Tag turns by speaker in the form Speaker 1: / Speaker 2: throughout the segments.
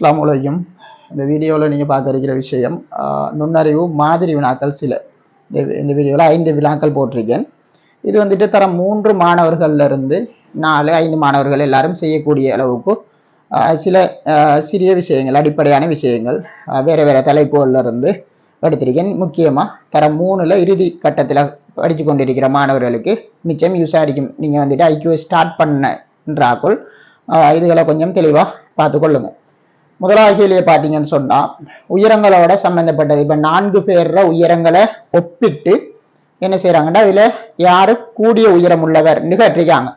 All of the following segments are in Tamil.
Speaker 1: அஸ்ஸலாமு உலகம் இந்த வீடியோவில் நீங்கள் பார்க்க இருக்கிற விஷயம் நுண்ணறிவு மாதிரி வினாக்கள் சில. இந்த இந்த வீடியோவில் ஐந்து வினாக்கள் போட்டிருக்கேன். இது வந்துட்டு தரம் மூன்று மாணவர்கள்லேருந்து நாலு ஐந்து மாணவர்கள் எல்லாரும் செய்யக்கூடிய அளவுக்கு சில சிறிய விஷயங்கள் அடிப்படையான விஷயங்கள் வேறு வேறு வேற இருந்து எடுத்திருக்கேன். முக்கியமாக தரம் மூணில் இறுதி கட்டத்தில் படித்து கொண்டிருக்கிற மாணவர்களுக்கு நிச்சயம் யூஸ் ஆகிக்கும் நீங்கள் வந்துட்டு ஐக்யூ ஸ்டார்ட் பண்ணன்றாக்குள் இதுகளை கொஞ்சம் தெளிவாக பார்த்து கொள்ளுங்கள் கேள்வியை பார்த்தீங்கன்னு சொன்னால் உயரங்களோட சம்பந்தப்பட்டது. இப்போ நான்கு பேர்ற உயரங்களை ஒப்பிட்டு என்ன செய்கிறாங்கன்னா அதில் யார் கூடிய உயரம் உள்ளவர் கேட்டிருக்காங்க.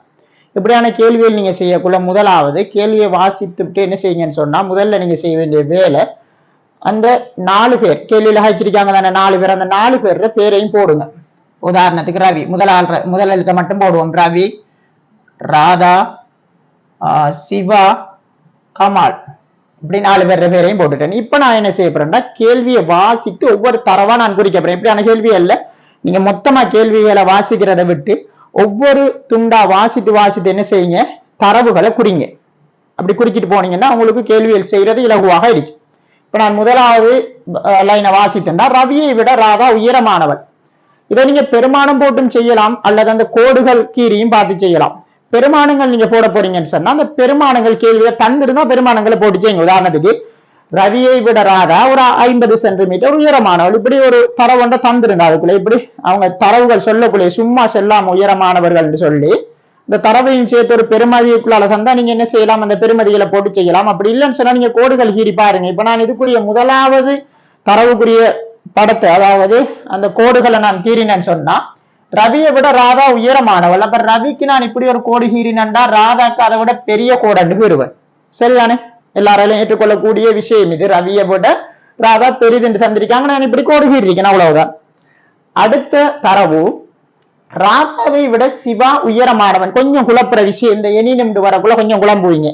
Speaker 1: இப்படியான கேள்விகள் நீங்கள் செய்யக்குள்ள முதலாவது கேள்வியை வாசித்துட்டு என்ன செய்யுங்கன்னு சொன்னால் முதல்ல நீங்கள் செய்ய வேண்டிய வேலை அந்த நாலு பேர் கேள்வியில் ஹச்சிருக்காங்க தானே நாலு பேர். அந்த நாலு பேர்ற பேரையும் போடுங்க. உதாரணத்துக்கு ரவி முதலாளர் முதல் எழுத்தை மட்டும் போடுவோம். ரவி ராதா சிவா கமால். இப்படி நாலு பேர் பேரையும் போட்டுட்டேன். இப்ப நான் என்ன செய்ய போறேன்னா கேள்வியை வாசித்து ஒவ்வொரு தரவா நான் குறிக்க போறேன். இப்படியான கேள்வி அல்ல. நீங்க மொத்தமா கேள்விகளை வாசிக்கிறதை விட்டு ஒவ்வொரு துண்டா வாசித்து வாசித்து என்ன செய்யுங்க? தரவுகளை குறிங்க. அப்படி குறிச்சிட்டு போனீங்கன்னா உங்களுக்கு கேள்விகள் செய்யறது இலகுவாக இருக்கும். இப்ப நான் முதலாவது லைனை வாசித்தேன்னா ரவியை விட ராதா உயரமானவள். இதை நீங்க பெருமானம் போட்டும் செய்யலாம் அல்லது அந்த கோடுகள் கீரியும் பார்த்து செய்யலாம். பெருமானங்கள் நீங்க போட போறீங்கன்னு சொன்னா அந்த பெருமானங்கள் கேள்வியை தந்திருந்தா பெருமானங்களை போட்டு செய்யுங்க உதாரணத்துக்கு ரவியை விட ராதா ஒரு ஐம்பது சென்டிமீட்டர் உயரமானவள். இப்படி ஒரு தரவுண்ட தந்திருந்தா அதுக்குள்ள இப்படி அவங்க தரவுகள் சொல்லக்கூடிய சும்மா செல்லாம உயரமானவர்கள் சொல்லி இந்த தரவையும் சேர்த்து ஒரு பெருமதிக்குள்ளால தந்தா நீங்க என்ன செய்யலாம்? அந்த பெருமதிகளை போட்டு செய்யலாம். அப்படி இல்லைன்னு சொன்னா நீங்க கோடுகள் கீறி பாருங்க. இப்ப நான் இதுக்குரிய முதலாவது தரவுக்குரிய படத்தை அதாவது அந்த கோடுகளை நான் கீறினேன்னு சொன்னா ரவியை விட ராதா உயரமானவள். அப்ப ரவிக்கு நான் இப்படி ஒரு கோடு கீறினேன்டா ராதாக்கு அதை விட பெரிய கோடன்னு கூறுவேன். சரிதானே? எல்லாராலையும் ஏற்றுக்கொள்ளக்கூடிய விஷயம் இது. ரவியை விட ராதா பெரிதுன்னு தந்திருக்காங்க. நான் இப்படி கோடு கீறிருக்கேன் அவ்வளவுதான். அடுத்த தரவு ராதாவை விட சிவா உயரமானவன். கொஞ்சம் குழப்புற விஷயம் இந்த எனி நிமிடு வரக்குள்ள கொஞ்சம் குழம்புவீங்க.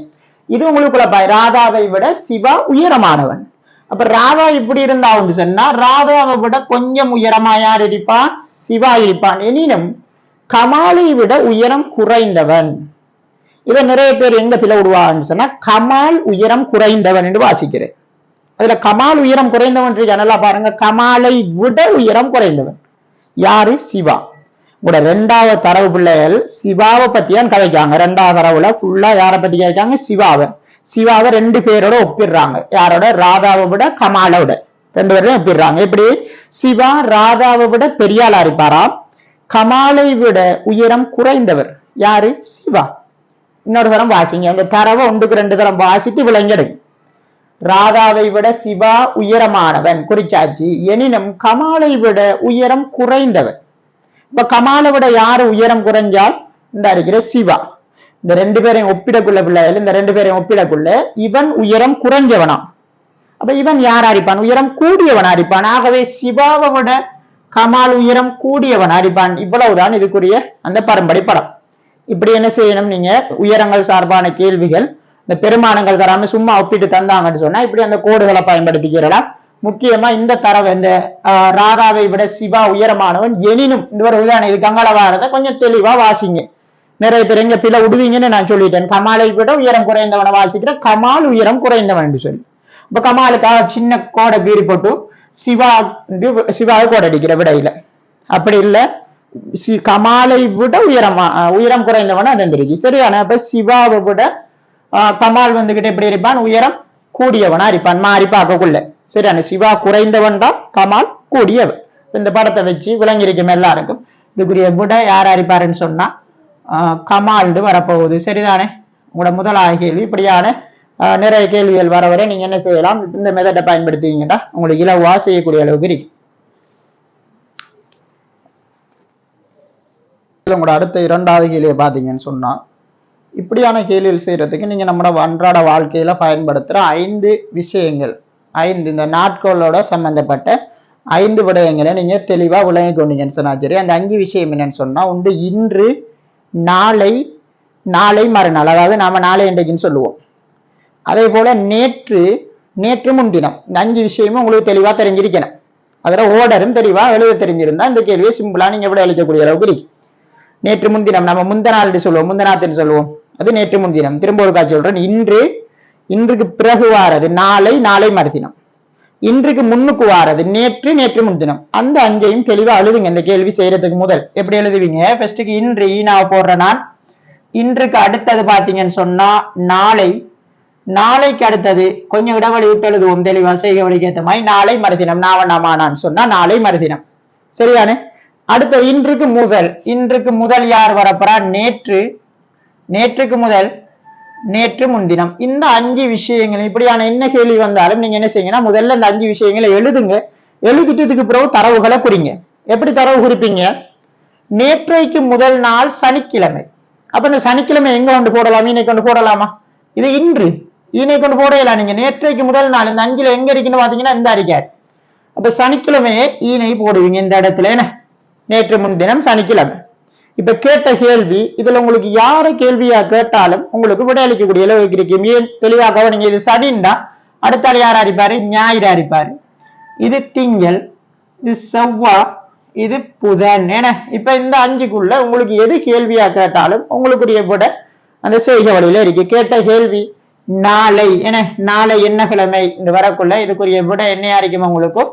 Speaker 1: இது உங்களுக்கு குழப்பாய் ராதாவை விட சிவா உயரமானவன். அப்ப ராதா இப்படி இருந்தா அவன் சொன்னா ராதாவை விட கொஞ்சம் உயரமா யார் இருப்பான் சிவா இருப்பான் எனினும் கமாலை விட உயரம் குறைந்தவன். இதை நிறைய பேர் எங்க பிள விடுவான்னு சொன்னா கமால் உயரம் குறைந்தவன் என்று வாசிக்கிறேன். அதுல கமால் உயரம் குறைந்தவன் நல்லா பாருங்க கமாலை விட உயரம் குறைந்தவன். யாரு? சிவா. உங்களோட ரெண்டாவது தரவு பிள்ளைகள் சிவாவை பத்தியான் கதைக்காங்க. ரெண்டாவது தரவுல ஃபுல்லா யாரை பத்தி கேட்காங்க? சிவாவை. சிவாவை ரெண்டு பேரோட ஒப்பிடுறாங்க. யாரோட? ராதாவை விட கமாலை விட. ரெண்டு பேரையும் ஒப்பிடுறாங்க. எப்படி? சிவா ராதாவை விட பெரியாளா இருப்பாராம் கமாலை விட உயரம் குறைந்தவர் யாரு? சிவா. இன்னொரு தரம் வாசிங்க. அந்த தரவை ஒன்றுக்கு ரெண்டு தரம் வாசித்து விளங்கிடுங்க ராதாவை விட சிவா உயரமானவன். குறிச்சாச்சு எனினும் கமாலை விட உயரம் குறைந்தவன் இப்ப கமாலை விட யாரு உயரம் குறைஞ்சால்? இந்த இருக்கிற சிவா. இந்த ரெண்டு பேரையும் ஒப்பிடக்குள்ள பிள்ளைகள் இந்த ரெண்டு பேரையும் ஒப்பிடக்குள்ள இவன் உயரம் குறைஞ்சவனாம். அப்ப இவன் யார் அரிப்பான் உயரம் கூடியவன் அரிப்பான் ஆகவே சிவாவை விட கமால் உயரம் கூடியவன் அரிப்பான் இவ்வளவுதான் இதுக்குரிய அந்த பரம்பரை படம். இப்படி என்ன செய்யணும் நீங்க? உயரங்கள் சார்பான கேள்விகள் இந்த பெருமானங்கள் தராம சும்மா ஒப்பிட்டு தந்தாங்கன்னு சொன்னா இப்படி அந்த கோடுகளை பயன்படுத்திக்கிறலாம். முக்கியமா இந்த தரவை இந்த ஆஹ், ராதாவை விட சிவா உயரமானவன் எனினும் இந்த ஒரு உதாரணம் இது கங்கலவாரத கொஞ்சம் தெளிவா வாசிங்க. நிறைய பேர் எங்க பிள்ளை விடுவீங்கன்னு நான் சொல்லிட்டேன். கமாலை விட உயரம் குறைந்தவனை வாசிக்கிற கமால் உயரம் குறைந்தவன் என்று சொல்லி. இப்ப கமாலுக்காக சின்ன கோடை பீறி போட்டு சிவா சிவாவை கோடை அடிக்கிற விடையில. அப்படி இல்ல சி- கமாலை விட உயரமா உயரம் குறைந்தவன அது சரியான அப்ப சிவாவை விட ஆஹ் கமால் வந்துகிட்டு எப்படி இருப்பான்? உயரம் கூடியவனா இருப்பான். மாறி பார்க்கக்குள்ள. சரியான சிவா குறைந்தவன் தான் கமால் கூடியவன். இந்த படத்தை வச்சு விளங்கியிருக்கும் எல்லாருக்கும். இதுக்குரிய விட யாரா இருப்பாருன்னு சொன்னா கமால்டு வரப்போகுது. சரிதானே? உங்களோட முதலாக கேள்வி இப்படியான நிறைய கேள்விகள் வர வரை நீங்க என்ன செய்யலாம்? இந்த மெத்தடை பயன்படுத்திங்கன்னா உங்களுக்கு இலவா செய்யக்கூடிய அளவுக்கு இருக்கு. உங்களோட அடுத்த இரண்டாவது கேள்வியை பார்த்தீங்கன்னு சொன்னா இப்படியான கேள்விகள் செய்யறதுக்கு நீங்க நம்மளோட அன்றாட வாழ்க்கையில பயன்படுத்துற ஐந்து விஷயங்கள் ஐந்து இந்த நாட்களோட சம்பந்தப்பட்ட ஐந்து விடயங்களை நீங்க தெளிவா விளங்கி கொண்டீங்கன்னு சொன்னா சரி அந்த அஞ்சு விஷயம் என்னன்னு சொன்னா உண்டு இன்று நாளை நாளை மறுநாள் அதாவது நாம நாளை இன்றைக்குன்னு சொல்லுவோம். அதே போல நேற்று நேற்று முன்தினம் இந்த அஞ்சு விஷயமும் உங்களுக்கு தெளிவா தெரிஞ்சிருக்கணும். அதுல ஓடரும் தெளிவா எழுத தெரிஞ்சிருந்தா இந்த கேள்வியை சிம்பிளா நீங்க எப்படி அழிக்கக்கூடிய அளவுக்கு இருக்கு. நேற்று முன்தினம் நம்ம முந்த சொல்லுவோம். முந்தநாத்துன்னு சொல்லுவோம். அது நேற்று முன்தினம் திரும்ப ஒரு காட்சி சொல்றேன். இன்று இன்றுக்கு பிறகு வாரது நாளை நாளை மறுதினம். இன்றுக்கு முன்னுக்கு வாரது நேற்று நேற்று முன்தினம் அந்த அஞ்சையும் தெளிவா அழுதுங்க இந்த கேள்வி செய்யறதுக்கு முதல். எப்படி எழுதுவீங்க? ஃபர்ஸ்ட்டுக்கு இன்று ஈனாவை போடுற நான் இன்றுக்கு அடுத்தது பாத்தீங்கன்னு சொன்னா நாளை நாளைக்கு அடுத்தது கொஞ்சம் இடவழி விட்டு எழுதுவோம். தெளிவா செய்ய வழிக்கு ஏற்ற மாதிரி நாளை மறுதினம். நாவண்ணாமானான்னு சொன்னா நாளை மறுதினம். சரியானே அடுத்த இன்றுக்கு முதல். இன்றுக்கு முதல் யார் வரப்போறா? நேற்று. நேற்றுக்கு முதல். நேற்று முன்தினம். இந்த அஞ்சு விஷயங்கள் இப்படியான என்ன கேள்வி வந்தாலும் நீங்க என்ன செய்யுங்கன்னா முதல்ல இந்த அஞ்சு விஷயங்களை எழுதுங்க. எழுதிட்டு இதுக்கு பிறகு தரவுகளை குறிங்க. எப்படி தரவு குறிப்பீங்க? நேற்றைக்கு முதல் நாள் சனிக்கிழமை. அப்ப இந்த சனிக்கிழமை எங்க கொண்டு போடலாம்? இன்னைக்கு கொண்டு போடலாமா? இது இன்று. ஈனை கொண்டு போடையில நீங்க நேற்றைக்கு முதல் நாள் இந்த அஞ்சுல எங்க இருக்குன்னு பாத்தீங்கன்னா இந்த அறிக்கை அப்ப சனிக்கிழமையே ஈனை போடுவீங்க இந்த இடத்துல என்ன நேற்று முன்தினம் சனிக்கிழமை இப்ப கேட்ட கேள்வி இதுல உங்களுக்கு யாரை கேள்வியா கேட்டாலும் உங்களுக்கு விடையளிக்கக்கூடிய அளவுக்கு இருக்கும் ஏன் தெளிவாக நீங்க இது சனின்னா அடுத்த யார் அடிப்பாரு ஞாயிறு அறிப்பாரு இது திங்கள் இது செவ்வா இது புதன் என இப்ப இந்த அஞ்சுக்குள்ள உங்களுக்கு எது கேள்வியா கேட்டாலும் உங்களுக்குரிய விட அந்த செய்க வழியில இருக்கு கேட்ட கேள்வி நாளை என நாளை என்ன கிழமை இந்த வரக்குள்ள இதுக்குரிய விட என்னையா இருக்கும் உங்களுக்கும்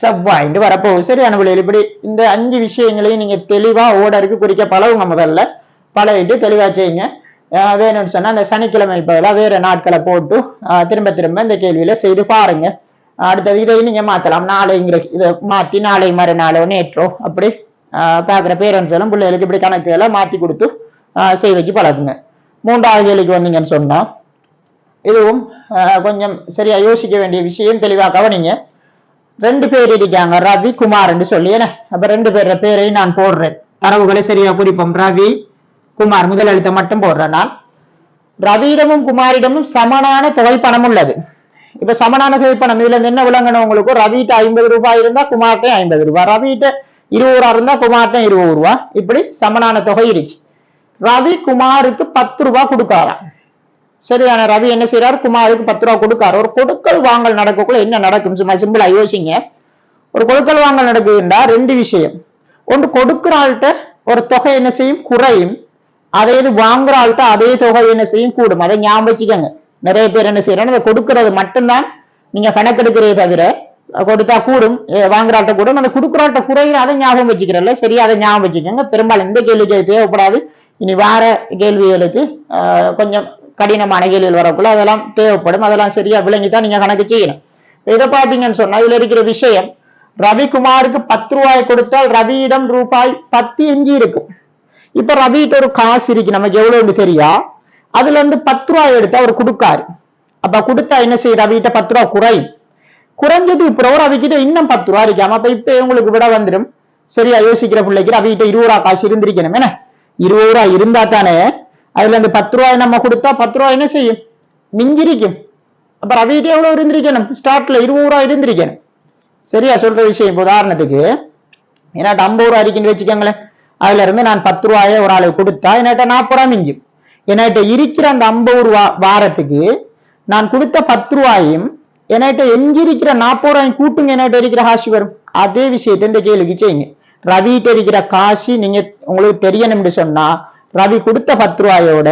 Speaker 1: செவ்வாய் வரப்போ வரப்போகுது. சரியான விளையாடு இப்படி இந்த அஞ்சு விஷயங்களையும் நீங்க தெளிவா ஓடருக்கு குறிக்க பழகுங்க முதல்ல. பழகிட்டு தெளிவா செய்யுங்க. வேணும்னு சொன்னா அந்த சனிக்கிழமை பதிலாக வேற நாட்களை போட்டு திரும்ப திரும்ப இந்த கேள்வியில செய்து பாருங்க. அடுத்தது இதை நீங்க மாத்தலாம். நாளைங்கிற இதை மாத்தி நாளை மறுநாளோ நேற்றோ அப்படி பாக்குற பேரண்ட்ஸ் எல்லாம் பிள்ளைகளுக்கு இப்படி கணக்குகளை மாத்தி கொடுத்து ஆஹ் பழகுங்க. மூன்றாவது கேள்விக்கு வந்தீங்கன்னு சொன்னா இதுவும் கொஞ்சம் சரியா யோசிக்க வேண்டிய விஷயம் தெளிவா கவனிங்க. ரெண்டு பேர் இருக்காங்க ரவி குமார் என்று சொல்லி என்ன? அப்ப ரெண்டு பேர பேரையும் நான் போடுறேன். தரவுகளை சரியா குறிப்போம் ரவி குமார் முதல் எழுத்தை மட்டும் போடுறேன் நான். ரவியிடமும் குமாரிடமும் சமனான தொகை பணம் உள்ளது. இப்ப சமனான தொகை பணம் இதுல என்ன விளங்கணும் உங்களுக்கு? ரவிட்ட ஐம்பது ரூபாய் இருந்தா குமார்ட்டே ஐம்பது ரூபாய். ரவிட்ட இருபது ரூபா இருந்தா குமார்ட்டே இருபது ரூபாய் இப்படி சமனான தொகை இருக்கு. ரவி குமாருக்கு பத்து ரூபாய் கொடுக்காராம். சரியான ரவி என்ன செய்யறாரு குமாருக்கு பத்து ரூபா கொடுக்காரு. ஒரு கொடுக்கல் வாங்கல் நடக்கக்குள்ள என்ன நடக்கும் சும்மா சிம்பிளா யோசிங்க. ஒரு கொடுக்கல் வாங்கல் நடக்குதுண்டா? ரெண்டு விஷயம். ஒன்று கொடுக்கிற ஆள்கிட்ட ஒரு தொகை என்ன செய்யும்? குறையும். அதே இது வாங்குற ஆள்கிட்ட அதே தொகை என்ன செய்யும்? கூடும். அதை ஞாபகம் வச்சுக்கோங்க. நிறைய பேர் என்ன செய்யறாங்க அதை கொடுக்கறது மட்டும்தான் நீங்க கணக்கெடுக்கிறதே தவிர கொடுத்தா கூடும். வாங்குறாட்ட கூடும். அந்த கொடுக்குறாட்ட குறையும். அதை ஞாபகம் வச்சுக்கிறல்ல. சரி அதை ஞாபகம் வச்சுக்கோங்க. பெரும்பாலும் இந்த கேள்விக்கு தேவைப்படாது. இனி வார கேள்விகளுக்கு ஆஹ் கொஞ்சம் கடினமான கேள்விகள் வரக்குள்ள அதெல்லாம் தேவைப்படும். அதெல்லாம் சரியா விளங்கி தான் நீங்க கணக்கு செய்யணும். இதை பார்த்தீங்கன்னு சொன்னா இதுல இருக்கிற விஷயம் ரவிக்குமாருக்கு பத்து ரூபாய் கொடுத்தால் ரவியிடம் ரூபாய் பத்து எஞ்சி இருக்கும். இப்ப ரவிட்டு ஒரு காசு இருக்கு நமக்கு எவ்வளவுன்னு தெரியா? அதுல இருந்து பத்து ரூபாய் எடுத்து அவர் கொடுக்காரு. அப்ப கொடுத்தா என்ன செய்ய ரவிட்ட பத்து ரூபாய் குறையும். குறைஞ்சது இப்போ ரவிக்கிட்ட இன்னும் பத்து ரூபா இருக்காம அப்ப இப்ப உங்களுக்கு விட வந்துடும் சரியா யோசிக்கிற பிள்ளைக்கு ரவிகிட்ட இருபது ரூபா காசு இருந்திருக்கணும். என்ன? இருபது ரூபா இருந்தா தானே அதுல அந்த பத்து ரூபாய் நம்ம கொடுத்தா பத்து ரூபாய் என்ன செய்யும்? மிஞ்சிருக்கும். அப்ப ரவிட்டு எவ்வளவு இருந்திருக்கணும்? ஸ்டார்ட்ல இருபது ரூபாய் இருந்திருக்கணும். சரியா சொல்ற விஷயம். இப்போ உதாரணத்துக்கு ஏன்னாட்ட ஐம்பது ரூபா இருக்குன்னு வச்சுக்கோங்களேன். அதுல இருந்து நான் பத்து ரூபாயை ஒரு ஆளுக்கு கொடுத்தா என்கிட்ட நாற்பது ரூபா மிஞ்சும். என்கிட்ட இருக்கிற அந்த ஐம்பது ரூபா வாரத்துக்கு நான் கொடுத்த பத்து ரூபாயும் என்கிட்ட எஞ்சிருக்கிற நாற்பது ரூபாய் கூட்டுங்க என்கிட்ட இருக்கிற காசு வரும். அதே விஷயத்தை இந்த கேள்விக்கு செய்யுங்க. ரவிட்டு இருக்கிற காசு நீங்க உங்களுக்கு தெரியணும்னு சொன்னா ரவி கொடுத்த பத்து ரூபாயோட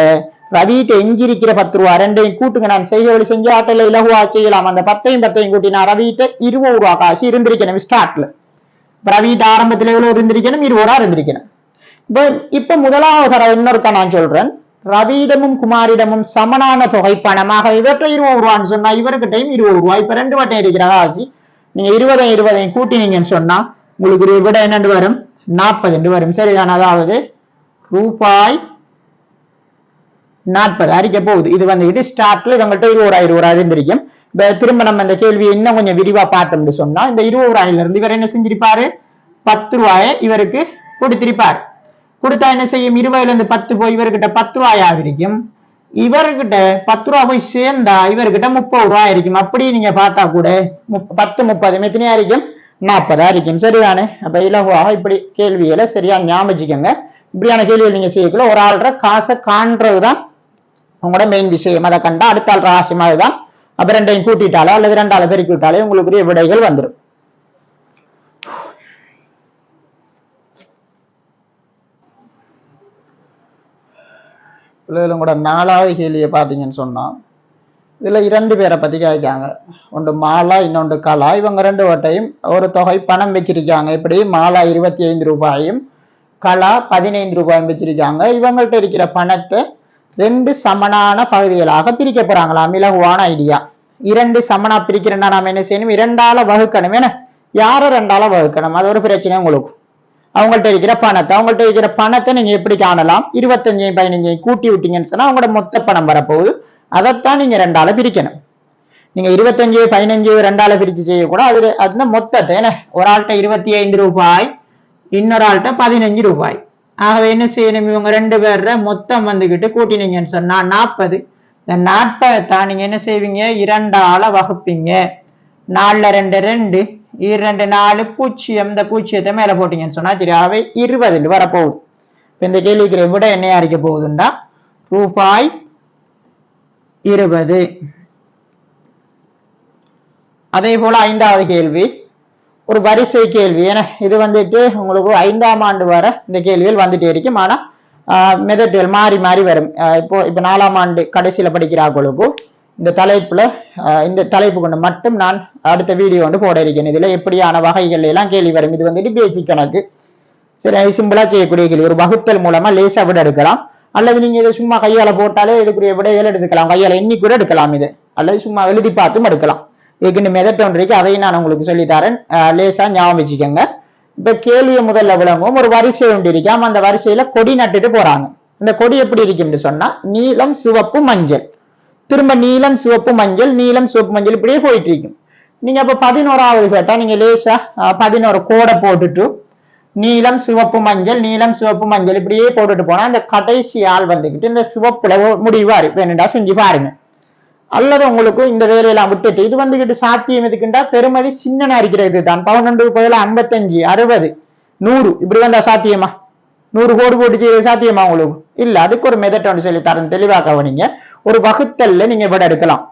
Speaker 1: ரவிகிட்ட எஞ்சிருக்கிற பத்து ரூபா ரெண்டையும் கூட்டுங்க. நான் செய்ய வழி செஞ்சு ஆட்டில் இலகுவா செய்யலாம். அந்த பத்தையும் பத்தையும் கூட்டி நான் ரவிகிட்ட இருபது ரூபா காசு இருந்திருக்கணும் ஸ்டார்ட்ல ரவிட்ட ஆரம்பத்துல எவ்வளவு இருந்திருக்கணும்? இருபது ரூபா இருந்திருக்கணும். இப்ப இப்ப முதலாவது தர இன்னொருக்கா நான் சொல்றேன். ரவியிடமும் குமாரிடமும் சமனான தொகை பணமாக இவற்றை இருபது ரூபான்னு சொன்னா இவருக்கிட்டையும் இருபது ரூபாய் இப்ப ரெண்டு வட்டம் இருக்கிற காசு நீங்க இருபதையும் இருபதையும் கூட்டினீங்கன்னு சொன்னா உங்களுக்கு ஒரு விட என்னண்டு வரும்? நாற்பது வரும். சரிதான்? அதாவது ரூபாய் நாற்பது. அறிக்க போகுது. இது வந்து இது ஸ்டார்ட்ல இவங்கள்ட்ட இருபதாயிரம் ரூபாயிரம் இருந்திருக்கும் திரும்ப நம்ம இந்த கேள்வியை இன்னும் கொஞ்சம் விரிவா பார்த்தோம்னு சொன்னா இந்த இருபது ரூபாயில இருந்து இவர் என்ன செஞ்சிருப்பாரு? பத்து ரூபாயை இவருக்கு கொடுத்திருப்பார். கொடுத்தா என்ன செய்யும்? இருபதுல இருந்து பத்து போய் இவர்கிட்ட பத்து ரூபாயாக இருக்கும் இவர்கிட்ட பத்து ரூபா போய் சேர்ந்தா இவர்கிட்ட முப்பது ரூபாய் இருக்கும். அப்படி நீங்க பார்த்தா கூட பத்து முப்பது எத்தனையா இருக்கும். நாற்பதா இருக்கும். சரிதானே? அப்ப இலகுவாக இப்படி கேள்விகளை சரியா ஞாபகம் இப்படியான கேள்விகள் நீங்க செய்யக்குள்ள ஒரு ஆள்ற காசை காண்றதுதான் உங்களோட மெயின் விஷயம். அதை கண்டா அடுத்த ஆள் ராசியமா அதுதான் அப்ப ரெண்டையும் கூட்டிட்டாலோ அல்லது ரெண்டால பெருக்கி விட்டாலே உங்களுக்குரிய விடைகள் வந்துடும் பிள்ளைகளும் கூட நாலாவது கேள்வியை பார்த்தீங்கன்னு சொன்னா இதுல இரண்டு பேரை பத்தி கேட்காங்க ஒன்று மாலா இன்னொன்று கலா. இவங்க ரெண்டு வட்டையும் ஒரு தொகை பணம் வச்சிருக்காங்க. இப்படி மாலா இருபத்தி ஐந்து ரூபாயும் கலா பதினைந்து ரூபாய் வச்சிருக்காங்க இவங்கள்ட்ட இருக்கிற பணத்தை ரெண்டு சமனான பகுதிகளாக பிரிக்க போறாங்களாம். இலகுவான ஐடியா இரண்டு சமனா பிரிக்கிறேன்னா நாம என்ன செய்யணும்? இரண்டால வகுக்கணும். என்ன? யாரை ரெண்டால வகுக்கணும்? அது ஒரு பிரச்சனை உங்களுக்கு? அவங்கள்ட்ட இருக்கிற பணத்தை. அவங்கள்ட்ட இருக்கிற பணத்தை நீங்க எப்படி காணலாம்? இருபத்தஞ்சையும் பதினஞ்சையும் கூட்டி விட்டீங்கன்னு சொன்னா அவங்களோட மொத்த பணம் வரப்போகுது. அதைத்தான் நீங்க ரெண்டால பிரிக்கணும். நீங்க இருபத்தஞ்சு பதினஞ்சு ரெண்டால பிரிச்சு செய்யக்கூடாது. அது அதுனா மொத்தத்தை. என்ன? ஒரு ஆள்கிட்ட இருபத்தி ஐந்து ரூபாய் இன்னொரு ஆள்கிட்ட பதினஞ்சு ரூபாய். ஆகவே என்ன செய்யணும்? இவங்க ரெண்டு பேர்ற மொத்தம் வந்துகிட்டு கூட்டினீங்கன்னு சொன்னா நாற்பது இந்த நாற்பதை தான் நீங்க என்ன செய்வீங்க? இரண்டால வகுப்பீங்க. நாலுல ரெண்டு ரெண்டு. இரண்டு நாலு. பூச்சியம். இந்த பூச்சியத்தை மேல போட்டீங்கன்னு சொன்னா சரி அவை இருபதில் வரப்போகுது. இப்ப இந்த கேள்விக்கு விட என்ன அறிக்க போகுதுண்டா? ரூபாய் இருபது. அதே போல ஐந்தாவது கேள்வி. ஒரு வரிசை கேள்வி. ஏன்னா இது வந்துட்டு உங்களுக்கு ஐந்தாம் ஆண்டு வர இந்த கேள்விகள் வந்துட்டே இருக்கும். ஆனா மெதட்டுகள் மாறி மாறி வரும். இப்போ இப்போ நாலாம் ஆண்டு கடைசியில படிக்கிறார்களுக்கு இந்த தலைப்புல இந்த தலைப்பு கொண்டு மட்டும் நான் அடுத்த வீடியோ வந்து போட இருக்கேன் இதுல எப்படியான வகைகள் எல்லாம் கேள்வி வரும். இது வந்துட்டு பேசிக் கணக்கு. சரி அது சிம்பிளா செய்யக்கூடிய கேள்வி. ஒரு வகுத்தல் மூலமா லேசா விட எடுக்கலாம். அல்லது நீங்க இதை சும்மா கையால போட்டாலே எடுக்கக்கூடிய விடைகள் எடுக்கலாம் கையால எண்ணி கூட எடுக்கலாம் இது. அல்லது சும்மா எழுதி பார்த்தும் எடுக்கலாம். இதுக்குன்னு மெதட் ஒன்று இருக்கு அதையும் நான் உங்களுக்கு சொல்லித்தரேன். லேசா ஞாபகம் வச்சுக்கோங்க. இப்ப கேள்வியை முதல்ல விளங்கும் ஒரு வரிசை ஒன்று இருக்காம அந்த வரிசையில கொடி நட்டுட்டு போறாங்க. இந்த கொடி எப்படி இருக்கும்னு சொன்னா நீலம் சிவப்பு மஞ்சள். திரும்ப நீலம் சிவப்பு மஞ்சள் நீலம் சிவப்பு மஞ்சள் இப்படியே போயிட்டு இருக்கும் நீங்க அப்ப பதினோராவது கேட்டா நீங்க லேசா பதினோரு கோடை போட்டுட்டு நீலம் சிவப்பு மஞ்சள் நீலம் சிவப்பு மஞ்சள் இப்படியே போட்டுட்டு போனா அந்த கடைசி ஆள் வந்துக்கிட்டு இந்த சிவப்புல முடிவா இருக்கு வேணுண்டா செஞ்சு பாருங்க. அல்லது உங்களுக்கு இந்த வேலையெல்லாம் விட்டுட்டு இது வந்துகிட்டு சாத்தியம் எதுக்குண்டா? பெருமதி சின்னனா இருக்கிறது தான் பன்னெண்டு பதில ஐம்பத்தஞ்சு அறுபது நூறு. இப்படி வந்தா சாத்தியமா? நூறு கோடி போட்டு செய்ய சாத்தியமா உங்களுக்கு? இல்ல அதுக்கு ஒரு மெதட் ஒன்று சொல்லி தரேன். தெளிவா கவனிங்க. ஒரு வகுத்தல்ல நீங்க விட எடுக்கலாம்.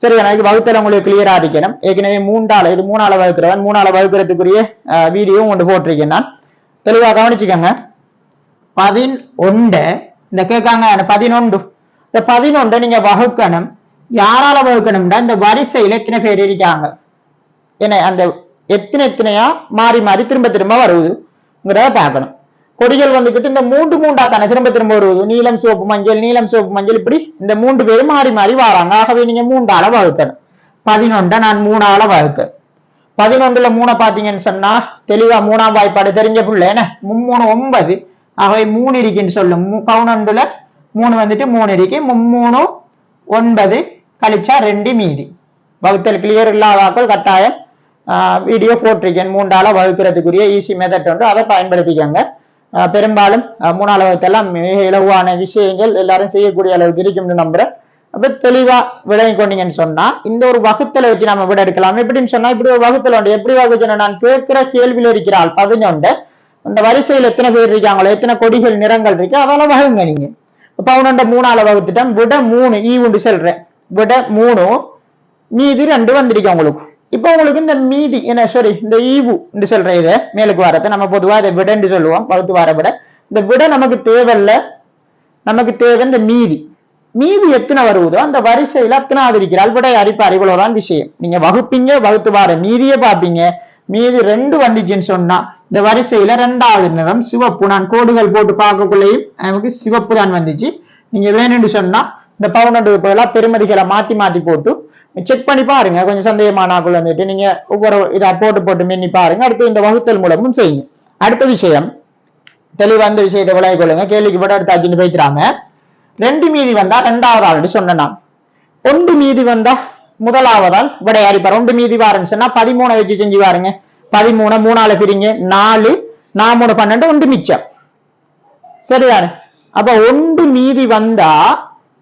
Speaker 1: சரி எனக்கு வகுத்தல் உங்களுக்கு கிளியரா இருக்கணும். ஏற்கனவே மூன்றால இது மூணால வகுக்கிறவன் மூணால வகுக்கிறதுக்குரிய வீடியோ ஒன்று போட்டிருக்கேன் நான். தெளிவா கவனிச்சுக்கோங்க. பதினொண்ட இந்த கேட்காங்க பதினொன்று. இந்த பதினொன்று நீங்க வகுக்கணும். யாரால வகுக்கணும்னா இந்த வரிசையில எத்தனை பேர் இருக்காங்க? என்ன அந்த எத்தனை எத்தனையா மாறி மாறி திரும்ப திரும்ப வருதுங்கிறத பார்க்கணும். கொடிகள் வந்துகிட்டு இந்த மூன்று மூன்றா தானே திரும்ப திரும்ப வருவது நீலம் சிவப்பு மஞ்சள் நீலம் சிவப்பு மஞ்சள் இப்படி இந்த மூன்று பேரும் மாறி மாறி வராங்க. ஆகவே நீங்க மூன்றால வகுக்கணும். பதினொன்றை நான் மூணால வகுக்க பதினொன்றுல மூணை பாத்தீங்கன்னு சொன்னா தெளிவா மூணாம் வாய்ப்பாடு தெரிஞ்ச புள்ள என்ன? மும்மூணு ஒன்பது. ஆகவே மூணு இருக்குன்னு சொல்லும். பதினொன்றுல மூணு வந்துட்டு மூணு இருக்கு. மும்மூணு ஒன்பது. கழிச்சா ரெண்டு மீதி. வகுத்தல் கிளியர் இல்லாதாக்கள் கட்டாயம் வீடியோ போட்டிருக்கேன். மூன்றால வகுக்கிறதுக்குரிய ஈஸி மெத்தட் வந்து அதை பயன்படுத்திக்கோங்க. பெரும்பாலும் மூணாவது வகுத்தெல்லாம் மிக இலகுவான விஷயங்கள் எல்லாரும் செய்யக்கூடிய அளவுக்கு இருக்கும்னு நம்புறேன். அப்ப தெளிவா விளங்கி கொண்டீங்கன்னு சொன்னா இந்த ஒரு வகுத்தலை வச்சு நம்ம விட எடுக்கலாம். எப்படின்னு சொன்னா இப்படி ஒரு வகுத்தல் உண்டு. எப்படி வகுச்சணும் நான் கேட்கிற கேள்வியில இருக்கிறாள் பதினொன்று. அந்த வரிசையில் எத்தனை பேர் இருக்காங்களோ எத்தனை கொடிகள் நிறங்கள் இருக்கு அதெல்லாம் வகுங்க நீங்க. பதினொன்றை மூணால வகுத்துட்டேன். விட மூணு ஈ உண்டு செல்றேன். விட மூணு மீதி ரெண்டு வந்திருக்கு உங்களுக்கு இப்போ உங்களுக்கு இந்த மீதி என்ன சாரி இந்த ஈவு என்று சொல்ற இதை மேலுக்கு வாரத்தை நம்ம பொதுவாக இதை விடன்னு சொல்லுவோம் வகுத்து வார விட இந்த விட நமக்கு தேவையில்ல நமக்கு தேவை இந்த மீதி மீதி எத்தனை வருவதோ அந்த வரிசையில அத்தனை ஆதரிக்கிறாள் விட அறிப்பு இவ்வளவுதான் விஷயம் நீங்க வகுப்பீங்க வகுத்து வார மீதியே பார்ப்பீங்க மீதி ரெண்டு வந்துச்சுன்னு சொன்னா இந்த வரிசையில ரெண்டாவது நிறம் சிவப்பு நான் கோடுகள் போட்டு பார்க்கக்குள்ளேயும் நமக்கு சிவப்பு தான் வந்துச்சு நீங்க வேணும்னு சொன்னா இந்த பவுனண்டு பதிலாக பெருமதிகளை மாத்தி மாத்தி போட்டு செக் பண்ணி பாருங்க. கொஞ்சம் சந்தேகமானாக்குள்ள வந்துட்டு நீங்க ஒவ்வொரு இதா போட்டு போட்டு மின்னி பாருங்க. அடுத்து இந்த வகுத்தல் மூலமும் செய்யுங்க. அடுத்த விஷயம் தெளிவந்த விஷயத்தை விளைய கொள்ளுங்க. கேள்விக்கு போட்டு அடுத்து அஜின்னு பேசுறாங்க ரெண்டு மீதி வந்தா ரெண்டாவது ஆள் சொன்னா ஒன்று மீதி வந்தா முதலாவதால் விடையாரிப்பார் ஒன்று மீதி வாருன்னு சொன்னா பதிமூணை வச்சு செஞ்சு பாருங்க. பதிமூணு மூணால பிரிங்க. நாலு நான் மூணு பன்னெண்டு ஒன்று மிச்சம். சரிதானே? அப்ப ஒன்று மீதி வந்தா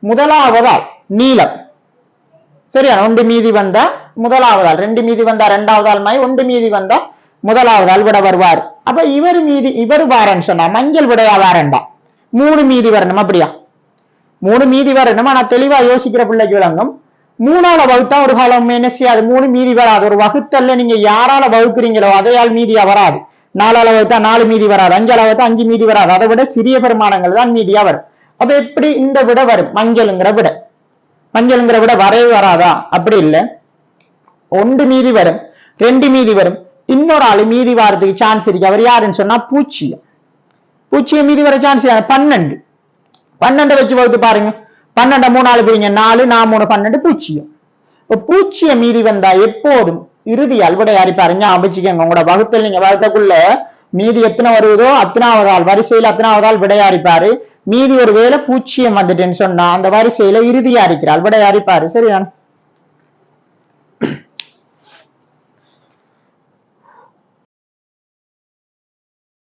Speaker 1: முதலாவதால் நீளம். சரியா? ஒன்று மீதி வந்த முதலாவதால் ரெண்டு மீதி வந்தா ரெண்டாவது ஆள் மாய் ஒன்று மீதி வந்தா முதலாவதால் விட வருவார். அப்ப இவர் மீதி இவர் வாரன்னு சொன்னா மஞ்சள் விடையா வாரண்டா மூணு மீதி வரணும் அப்படியா? மூணு மீதி வரணும் ஆனா தெளிவா யோசிக்கிற பிள்ளைக்கு விளங்கும். மூணால வகுத்தா ஒரு காலம் என்ன செய்யாது? மூணு மீதி வராது. ஒரு வகுத்தல்ல நீங்க யாரால வகுக்கிறீங்களோ அதையால் மீதியா வராது. நாலால வகுத்தா நாலு மீதி வராது. அஞ்சால வகுத்தா அஞ்சு மீதி வராது. அதை விட சிறிய பெருமானங்கள் தான் மீதியா வரும். அப்ப எப்படி இந்த விட வரும்? மஞ்சள்ங்கிற விட. மஞ்சள்ங்கிற விட வரவே வராதா? அப்படி இல்லை. ஒன்று மீதி வரும். ரெண்டு மீதி வரும். இன்னொரு ஆளு மீதி வாரத்துக்கு சான்ஸ் இருக்கு. அவர் யாருன்னு சொன்னா பூச்சியம். பூச்சியம் மீதி வர சான்ஸ் பன்னெண்டு. பன்னெண்டை வச்சு வகுத்து பாருங்க. பன்னெண்டை மூணு ஆளு பிரிங்க. நாலு நான் மூணு பன்னெண்டு பூச்சியம். இப்ப பூச்சியம் மீதி வந்தா எப்போதும் இறுதி அல்வடை அரிப்பாருங்க அமைச்சுக்கங்க உங்களோட வகுத்தில் நீங்க வகுத்தக்குள்ள மீதி எத்தனை வருவதோ அத்தனாவது ஆள் வரிசையில் அத்தனாவது ஆள் விடையாரிப்பாரு மீதி ஒரு வேலை பூச்சியம் வந்துட்டுன்னு சொன்னா அந்த வரிசையில இறுதியா அரிக்கிறாள் விடையாரிப்பாரு சரியான